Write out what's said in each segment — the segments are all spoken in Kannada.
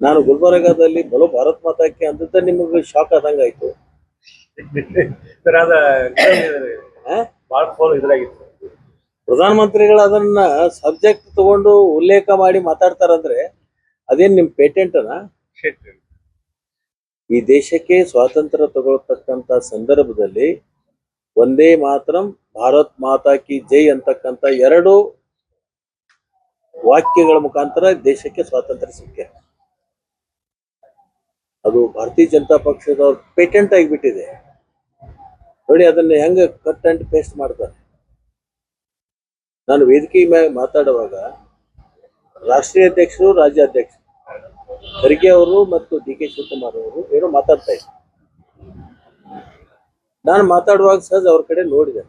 ನಾನು ಗುಲ್ಬರ್ಗಾದಲ್ಲಿ ಬಲು ಭಾರತ್ ಮಾತಾಕಿ ಅಂದದ್ದ ನಿಮಗೆ ಶಾಕ್ ಆದಂಗ ಆಯ್ತು ಸರ್ ಅದ ಆ? ಭಾಳ ಫೋನ್ ಇದ್ರಾಗಿತ್ತು. ಪ್ರಧಾನಮಂತ್ರಿಗಳು ಅದನ್ನ ಸಬ್ಜೆಕ್ಟ್ ತಗೊಂಡು ಉಲ್ಲೇಖ ಮಾಡಿ ಮಾತಾಡ್ತಾರಂದ್ರೆ ಅದೇನ್ ನಿಮ್ ಪೇಟೆಂಟನ ಈ ದೇಶಕ್ಕೆ ಸ್ವಾತಂತ್ರ್ಯ ತಗೊಳ್ತಕ್ಕಂತ ಸಂದರ್ಭದಲ್ಲಿ ಒಂದೇ ಮಾತ್ರಂ ಭಾರತ್ ಮಾತಾ ಕಿ ಜೈ ಅಂತಕ್ಕಂತ ಎರಡು ವಾಕ್ಯಗಳ ಮುಖಾಂತರ ದೇಶಕ್ಕೆ ಸ್ವಾತಂತ್ರ್ಯ ಸಿಕ್ಕೆ. ಅದು ಭಾರತೀಯ ಜನತಾ ಪಕ್ಷದವ್ರ ಪೇಟೆಂಟ್ ಆಗಿಬಿಟ್ಟಿದೆ. ನೋಡಿ ಅದನ್ನ ಹೆಂಗ ಕಟ್ ಅಂಡ್ ಪೇಸ್ಟ್ ಮಾಡ್ತಾರೆ. ನಾನು ವೇದಿಕೆ ಮೇಲೆ ಮಾತಾಡುವಾಗ ರಾಷ್ಟ್ರೀಯ ಅಧ್ಯಕ್ಷರು ರಾಜ್ಯಾಧ್ಯಕ್ಷರು ಖರ್ಗೆ ಅವರು ಮತ್ತು ಡಿ ಕೆ ಶಿವಕುಮಾರ್ ಅವರು ಏನೋ ಮಾತಾಡ್ತಾ ಇದ್ರು. ನಾನು ಮಾತಾಡುವಾಗ ಸಹಜ ಅವ್ರ ಕಡೆ ನೋಡಿದೆ.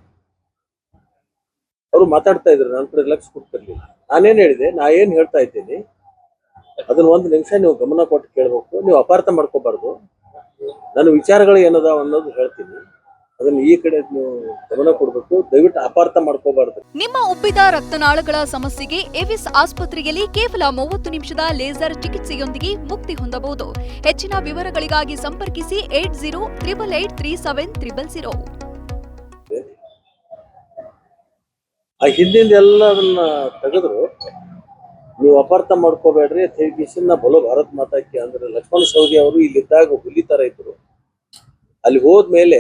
ಅವರು ಮಾತಾಡ್ತಾ ಇದ್ರು, ನನ್ನ ಕಡೆ ಲಕ್ಷ ಕೊಡ್ತಿರ್ಲಿಲ್ಲ. ನಾನೇನ್ ಹೇಳಿದೆ, ನಾ ಏನ್ ಹೇಳ್ತಾ ಇದ್ದೀನಿ ಅದನ್ನ ಒಂದು ನಿಮಿಷ ನೀವು ಗಮನ ಕೊಟ್ಟು ಕೇಳಬೇಕು. ನೀವು ಅಪಾರ್ಥ ಮಾಡ್ಕೋಬಾರ್ದು. ನನ್ನ ವಿಚಾರಗಳು ಏನದಾವ ಅನ್ನೋದು ಹೇಳ್ತೀನಿ. ಅದನ್ನ ಈ ಕಡೆ ನೀವು ಗಮನ ಕೊಡ್ಬೇಕು. ದಯವಿಟ್ಟು ಅಪಾರ್ಥ ಮಾಡ್ಕೋಬಾರ್ದು. ನಿಮ್ಮ ಉಬ್ಬಿದ ರಕ್ತನಾಳಗಳ ಸಮಸ್ಯೆಗೆ ಎವಿಸ್ ಆಸ್ಪತ್ರೆಯಲ್ಲಿ ಕೇವಲ ಮೂವತ್ತು ನಿಮಿಷದ ಲೇಸರ್ ಚಿಕಿತ್ಸೆಯೊಂದಿಗೆ ಮುಕ್ತಿ ಹೊಂದಬಹುದು. ಹೆಚ್ಚಿನ ವಿವರಗಳಿಗಾಗಿ ಸಂಪರ್ಕಿಸಿ eight zero triple eight three seven triple zero. ಆ ಹಿಂದಿಂದ ಎಲ್ಲ ಅದನ್ನ ತೆಗೆದ್ರು ನೀವು ಅಪಾರ್ಥ ಮಾಡ್ಕೋಬೇಡ್ರಿ. ತೆಗಿಸಿನ ಬಲು ಭಾರತ್ ಮಾತಾಕಿ ಅಂದ್ರೆ ಲಕ್ಷ್ಮಣ ಸವದಿ ಅವರು ಇಲ್ಲಿದ್ದಾಗ ಹುಲಿ ತರ ಇದ್ರು. ಅಲ್ಲಿ ಹೋದ್ಮೇಲೆ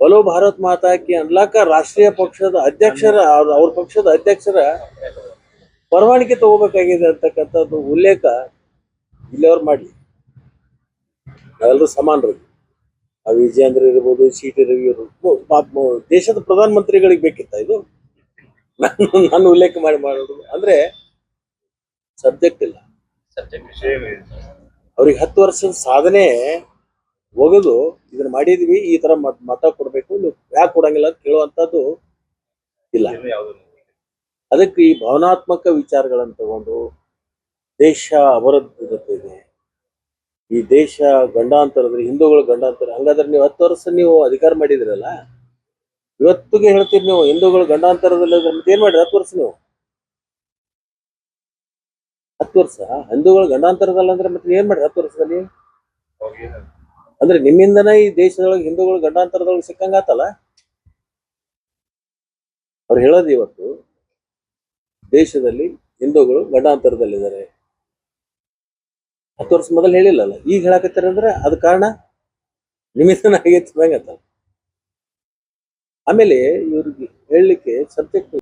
ಬಲೋ ಭಾರತ್ ಮಾತಾಕಿ ಅನ್ಲಾಕ ರಾಷ್ಟ್ರೀಯ ಪಕ್ಷದ ಅಧ್ಯಕ್ಷರ, ಅವ್ರ ಅವ್ರ ಪಕ್ಷದ ಅಧ್ಯಕ್ಷರ ಪರವಾನಗಿ ತಗೋಬೇಕಾಗಿದೆ ಅಂತಕ್ಕಂಥದ್ದು ಉಲ್ಲೇಖ ಇಲ್ಲಿಯವ್ರು ಮಾಡಿ ನಾವೆಲ್ಲರೂ ಸಮಾನರು. ಆ ವಿಜಯೇಂದ್ರ ಇರ್ಬೋದು, ಸಿ ಟಿ ರವಿ ಇರ್ಬೋದು ದೇಶದ ಪ್ರಧಾನಮಂತ್ರಿಗಳಿಗೆ ಬೇಕಿತ್ತ ಇದು? ನಾನು ನಾನು ಉಲ್ಲೇಖ ಮಾಡಿ ಮಾಡೋದು. ಅಂದ್ರೆ ಸಬ್ಜೆಕ್ಟ್ ಇಲ್ಲ. ಅವ್ರಿಗೆ ಹತ್ತು ವರ್ಷದ ಸಾಧನೆ ಒಗದು ಇದನ್ನ ಮಾಡಿದ್ವಿ ಈ ತರ ಮತ್- ಕೊಡ್ಬೇಕು ನೀವು ಯಾಕೆ ಕೊಡಂಗಿಲ್ಲ ಅಂತ ಕೇಳುವಂತದ್ದು ಇಲ್ಲ. ಅದಕ್ಕೆ ಈ ಭಾವನಾತ್ಮಕ ವಿಚಾರಗಳನ್ನು ತಗೊಂಡು ದೇಶ ಅವರದ್ದು ಇದೆ ಈ ದೇಶ ಗಂಡಾಂತರದಲ್ಲಿ ಹಿಂದೂಗಳು ಗಂಡಾಂತರ ಹಂಗಾದ್ರೆ ನೀವು ಹತ್ತು ವರ್ಷ ನೀವು ಅಧಿಕಾರ ಮಾಡಿದ್ರಲ್ಲ ಇವತ್ತಿಗೆ ಹೇಳ್ತೀರಿ ನೀವು ಹಿಂದೂಗಳು ಗಂಡಾಂತರದಲ್ಲಿ ಮತ್ತೆ ಏನ್ ಮಾಡ್ರಿ ಹತ್ತು ವರ್ಷ ನೀವು? ಹತ್ತು ವರ್ಷ? ಹಿಂದೂಗಳು ಗಂಡಾಂತರದಲ್ಲ ಅಂದ್ರೆ ಮತ್ತೆ ಏನ್ ಮಾಡ್ರಿ ಹತ್ತು ವರ್ಷದಲ್ಲಿ? ಅಂದ್ರೆ ನಿಮ್ಮಿಂದನೇ ಈ ದೇಶದೊಳಗೆ ಹಿಂದೂಗಳು ಗಂಡಾಂತರದೊಳಗೆ ಸಿಕ್ಕಂಗಾತಲ್ಲ? ಅವ್ರು ಹೇಳೋದು ಇವತ್ತು, ದೇಶದಲ್ಲಿ ಹಿಂದೂಗಳು ಗಂಡಾಂತರದಲ್ಲಿದ್ದಾರೆ. ಹತ್ತು ವರ್ಷ ಮೊದಲು ಹೇಳಿಲ್ಲಲ್ಲ? ಈಗ ಹೇಳಕತ್ತಾರೆ ಅಂದ್ರೆ ಅದ ಕಾರಣ ನಿಮ್ಮಿಂದನೇ ಆಗೈತೆ ಆಮೇಲೆ ಇವ್ರಿಗೆ ಹೇಳಲಿಕ್ಕೆ ಸಬ್ಜೆಕ್ಟ್